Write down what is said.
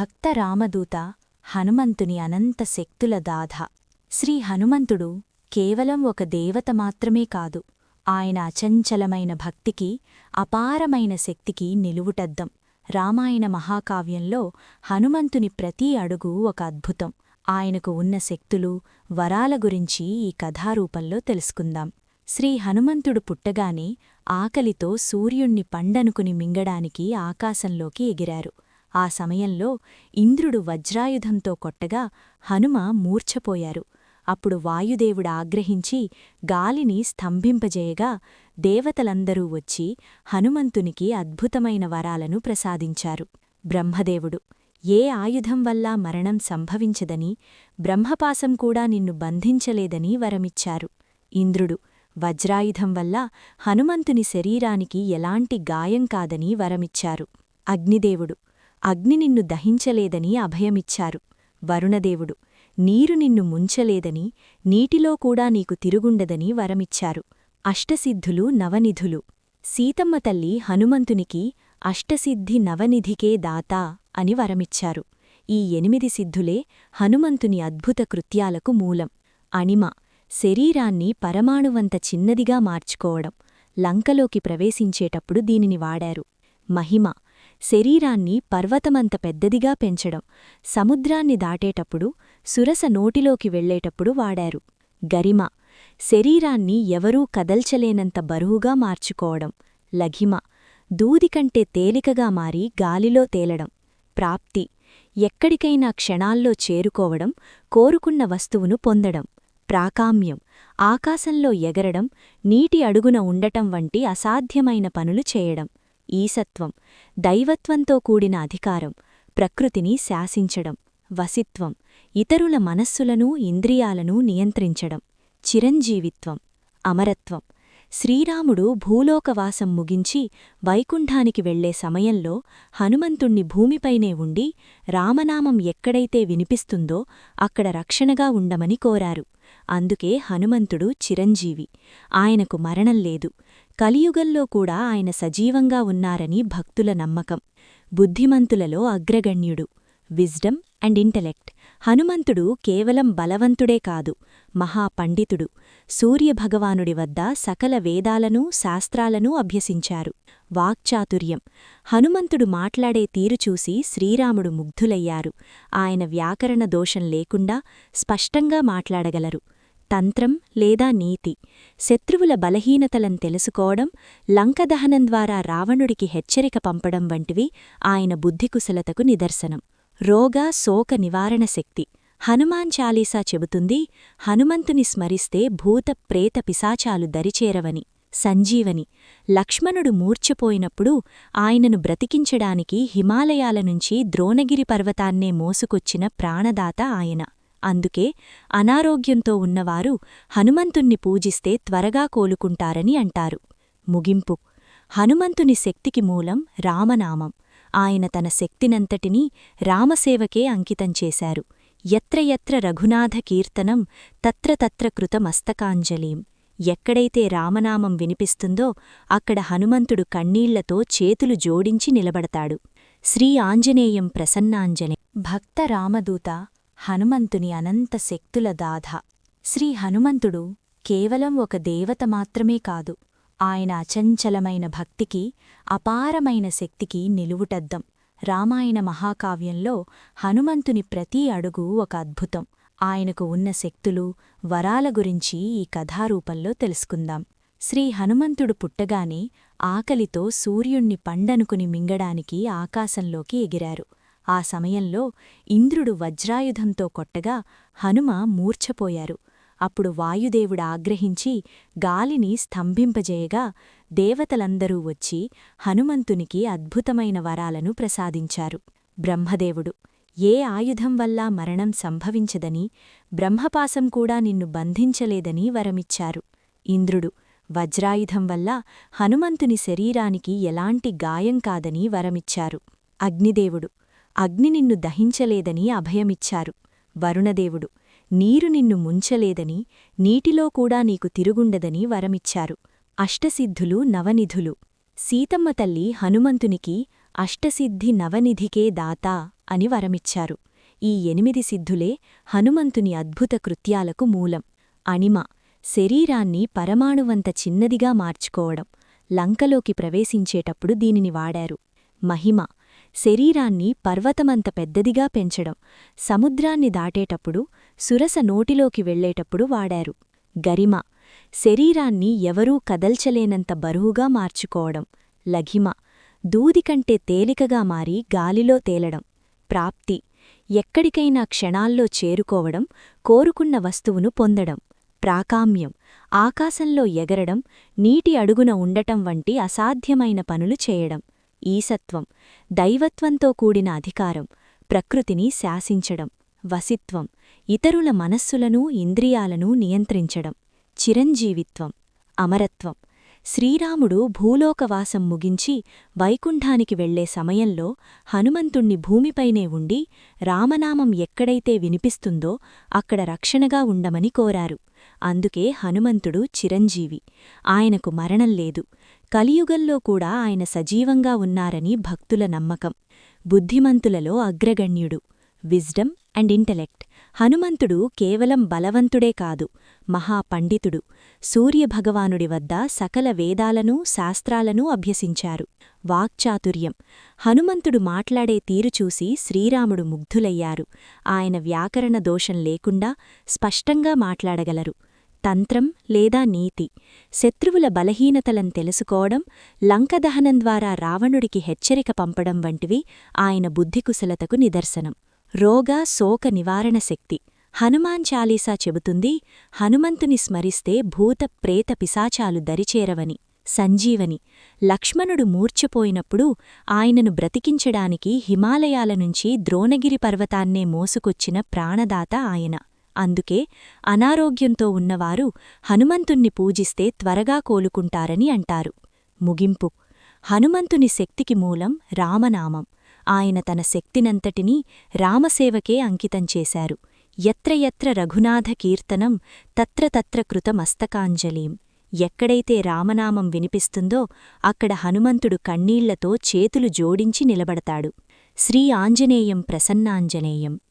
భక్త రామదూత హనుమంతుని అనంత శక్తుల దాధ. శ్రీ హనుమంతుడు కేవలం ఒక దేవత మాత్రమే కాదు ఆయన అచంచలమైన భక్తికి అపారమైన శక్తికి నిలువుటద్దం. రామాయణ మహాకావ్యంలో హనుమంతుని ప్రతి అడుగు ఒక అద్భుతం. ఆయనకు ఉన్న శక్తులు వరాల గురించి ఈ కథారూపంలో తెలుసుకుందాం. శ్రీ హనుమంతుడు పుట్టగానే ఆకలితో సూర్యుణ్ణి పండనుకుని మింగడానికి ఆకాశంలోకి ఎగిరారు. ఆ సమయంలో ఇంద్రుడు వజ్రాయుధంతో కొట్టగా హనుమ మూర్ఛపోయారు. అప్పుడు వాయుదేవుడు ఆగ్రహించి గాలిని స్తంభింపజేయగా దేవతలందరూ వచ్చి హనుమంతునికి అద్భుతమైన వరాలను ప్రసాదించారు. బ్రహ్మదేవుడు ఏ ఆయుధం వల్ల మరణం సంభవించదని బ్రహ్మపాసం కూడా నిన్ను బంధించలేదని వరమిచ్చారు. ఇంద్రుడు వజ్రాయుధం వల్ల హనుమంతుని శరీరానికి ఎలాంటి గాయం కాదని వరమిచ్చారు. అగ్నిదేవుడు అగ్ని నిన్ను దహించలేదని అభయమిచ్చారు. వరుణదేవుడు నీరు నిన్ను ముంచలేదని నీటిలో కూడా నీకు తిరుగుండదని వరమిచ్చారు. అష్టసిద్ధులు నవనిధులు. సీతమ్మ తల్లి హనుమంతునికి అష్టసిద్ధి నవనిధికే దాతా అని వరమిచ్చారు. ఈ ఎనిమిది సిద్ధులే హనుమంతుని అద్భుత కృత్యాలకు మూలం. అణిమ శరీరాన్ని పరమాణువంత చిన్నదిగా మార్చుకోవడం లంకలోకి ప్రవేశించేటప్పుడు దీనిని వాడారు. మహిమ శరీరాన్ని పర్వతమంత పెద్దదిగా పెంచడం. సముద్రాన్ని దాటేటప్పుడు సురస నోటిలోకి వెళ్ళేటప్పుడు వాడారు. గరిమ. శరీరాన్ని ఎవరూ కదల్చలేనంత బరువుగా మార్చుకోవడం. లఘిమ. దూదికంటే తేలికగా మారి గాలిలో తేలడం. ప్రాప్తి. ఎక్కడికైనా క్షణాల్లో చేరుకోవడం కోరుకున్న వస్తువును పొందడం. ప్రాకామ్యం. ఆకాశంలో ఎగరడం నీటి అడుగున ఉండటం వంటి అసాధ్యమైన పనులు చేయడం. ఈసత్వం దైవత్వంతో కూడిన అధికారం ప్రకృతిని శాసించడం వసిత్వం ఇతరుల మనస్సులను ఇంద్రియాలను నియంత్రించడం చిరంజీవిత్వం అమరత్వం. శ్రీరాముడు భూలోకవాసం ముగించి వైకుంఠానికి వెళ్ళే సమయంలో హనుమంతుణ్ణి భూమిపైనే ఉండి రామనామం ఎక్కడైతే వినిపిస్తుందో అక్కడ రక్షణగా ఉండమని కోరారు. అందుకే హనుమంతుడు చిరంజీవి. ఆయనకు మరణం లేదు. కలియుగంలో కూడా ఆయన సజీవంగా ఉన్నారని భక్తుల నమ్మకం. బుద్ధిమంతులలో అగ్రగణ్యుడు. Wisdom and intellect. హనుమంతుడు కేవలం బలవంతుడే కాదు మహాపండితుడు. సూర్యభగవానుడి వద్ద సకల వేదాలను శాస్త్రాలను అభ్యసించారు. వాక్చాతుర్యం. హనుమంతుడు మాట్లాడే తీరు చూసి శ్రీరాముడు ముగ్ధులయ్యారు. ఆయన వ్యాకరణ దోషం లేకుండా స్పష్టంగా మాట్లాడగలరు. తంత్రం లేదా నీతి. శత్రువుల బలహీనతలను తెలుసుకోవడం లంకదహనం ద్వారా రావణుడికి హెచ్చరిక పంపడం వంటివి ఆయన బుద్ధికుశలతకు నిదర్శనం. రోగ శోక నివారణ శక్తి. హనుమాన్ చాలీసా చెబుతుంది హనుమంతుని స్మరిస్తే భూత ప్రేత పిశాచాలు దరిచేరవని సంజీవని. లక్ష్మణుడు మూర్ఛపోయినప్పుడు ఆయనను బ్రతికించడానికి హిమాలయాల నుంచి ద్రోణగిరి పర్వతాన్నే మోసుకొచ్చిన ప్రాణదాత ఆయన. అందుకే అనారోగ్యంతో ఉన్నవారు హనుమంతుణ్ణి పూజిస్తే త్వరగా కోలుకుంటారని అంటారు. ముగింపు. హనుమంతుని శక్తికి మూలం రామనామం. ఆయన తన శక్తినంతటినీ రామసేవకే అంకితం చేశారు. ఎత్ర ఎత్ర రఘునాథ కీర్తనం కృతమస్తకాంజలీం ఎక్కడైతే రామనామం వినిపిస్తుందో అక్కడ హనుమంతుడు కన్నీళ్ళతో చేతులు జోడించి నిలబడతాడు. శ్రీ ఆంజనేయం ప్రసన్నాంజనే. భక్త రామదూత హనుమంతుని అనంత శక్తుల దాధ. శ్రీ హనుమంతుడు కేవలం ఒక దేవత మాత్రమే కాదు ఆయన అచంచలమైన భక్తికి అపారమైన శక్తికి నిలువుటద్దం. రామాయణ మహాకావ్యంలో హనుమంతుని ప్రతి అడుగు ఒక అద్భుతం. ఆయనకు ఉన్న శక్తులు వరాల గురించి ఈ కథారూపంలో తెలుసుకుందాం. శ్రీ హనుమంతుడు పుట్టగానే ఆకలితో సూర్యుణ్ణి పండనుకుని మింగడానికి ఆకాశంలోకి ఎగిరారు. ఆ సమయంలో ఇంద్రుడు వజ్రాయుధంతో కొట్టగా హనుమ మూర్ఛపోయారు. అప్పుడు వాయుదేవుడు ఆగ్రహించి గాలిని స్తంభింపజేయగా దేవతలందరూ వచ్చి హనుమంతునికి అద్భుతమైన వరాలను ప్రసాదించారు. బ్రహ్మదేవుడు ఏ ఆయుధం వల్ల మరణం సంభవించదని బ్రహ్మపాసం కూడా నిన్ను బంధించలేదని వరమిచ్చారు. ఇంద్రుడు వజ్రాయుధం వల్ల హనుమంతుని శరీరానికి ఎలాంటి గాయం కాదని వరమిచ్చారు. అగ్నిదేవుడు అగ్ని నిన్ను దహించలేదని అభయమిచ్చారు. వరుణదేవుడు నీరు నిన్ను ముంచలేదని నీటిలో కూడా నీకు తిరుగుండదని వరమిచ్చారు. అష్టసిద్ధులు నవనిధులు. సీతమ్మ తల్లి హనుమంతునికి అష్టసిద్ధి నవనిధికే దాతా అని వరమిచ్చారు. ఈ ఎనిమిది సిద్ధులే హనుమంతుని అద్భుత కృత్యాలకు మూలం. అణిమ శరీరాన్ని పరమాణువంత చిన్నదిగా మార్చుకోవడం లంకలోకి ప్రవేశించేటప్పుడు దీనిని వాడారు. మహిమ శరీరాన్ని పర్వతమంత పెద్దదిగా పెంచడం సముద్రాన్ని దాటేటప్పుడు సురస నోటిలోకి వెళ్ళేటప్పుడు వాడారు. గరిమ శరీరాన్ని ఎవరూ కదల్చలేనంత బరువుగా మార్చుకోవడం. లఘిమ దూదికంటే తేలికగా మారి గాలిలో తేలడం. ప్రాప్తి ఎక్కడికైనా క్షణాల్లో చేరుకోవడం కోరుకున్న వస్తువును పొందడం. ప్రాకామ్యం ఆకాశంలో ఎగరడం నీటి అడుగున ఉండటం వంటి అసాధ్యమైన పనులు చేయడం. ఈసత్వం దైవత్వంతో కూడిన అధికారం ప్రకృతిని శాసించడం వసిత్వం ఇతరుల మనస్సులను ఇంద్రియాలను నియంత్రించడం చిరంజీవిత్వం అమరత్వం. శ్రీరాముడు భూలోకవాసం ముగించి వైకుంఠానికి వెళ్ళే సమయంలో హనుమంతుణ్ణి భూమిపైనే ఉండి రామనామం ఎక్కడైతే వినిపిస్తుందో అక్కడ రక్షణగా ఉండమని కోరారు. అందుకే హనుమంతుడు చిరంజీవి. ఆయనకు మరణం లేదు. కలియుగంలో కూడా ఆయన సజీవంగా ఉన్నారని భక్తుల నమ్మకం. బుద్ధిమంతులలో అగ్రగణ్యుడు. Wisdom and intellect. హనుమంతుడు కేవలం బలవంతుడే కాదు మహాపండితుడు. సూర్యభగవానుడి వద్ద సకల వేదాలను శాస్త్రాలనూ అభ్యసించారు. వాక్చాతుర్యం. హనుమంతుడు మాట్లాడే తీరు చూసి శ్రీరాముడు ముగ్ధులయ్యారు. ఆయన వ్యాకరణ దోషం లేకుండా స్పష్టంగా మాట్లాడగలరు. తంత్రం లేదా నీతి. శత్రువుల బలహీనతలం తెలుసుకోవడం లంకదహనం ద్వారా రావణుడికి హెచ్చరిక పంపడం వంటివి ఆయన బుద్ధికుశలతకు నిదర్శనం. రోగ శోక నివారణ శక్తి. హనుమాన్ చాలీసా చెబుతుంది హనుమంతుని స్మరిస్తే భూత ప్రేత పిశాచాలు దరిచేరవని సంజీవని. లక్ష్మణుడు మూర్ఛపోయినప్పుడు ఆయనను బ్రతికించడానికి హిమాలయాల నుంచి ద్రోణగిరి పర్వతాన్నే మోసుకొచ్చిన ప్రాణదాత ఆయన. అందుకే అనారోగ్యంతో ఉన్నవారు హనుమంతుణ్ణి పూజిస్తే త్వరగా కోలుకుంటారని అంటారు. ముగింపు. హనుమంతుని శక్తికి మూలం రామనామం. ఆయన తన శక్తినంతటినీ రామసేవకే అంకితం చేశారు. ఎత్ర ఎత్ర రఘునాథ కీర్తనం తత్ర తత్ర కృతమస్తకాంజలీం ఎక్కడైతే రామనామం వినిపిస్తుందో అక్కడ హనుమంతుడు కన్నీళ్ళతో చేతులు జోడించి నిలబడతాడు. శ్రీ ఆంజనేయం ప్రసన్నాంజనేయం.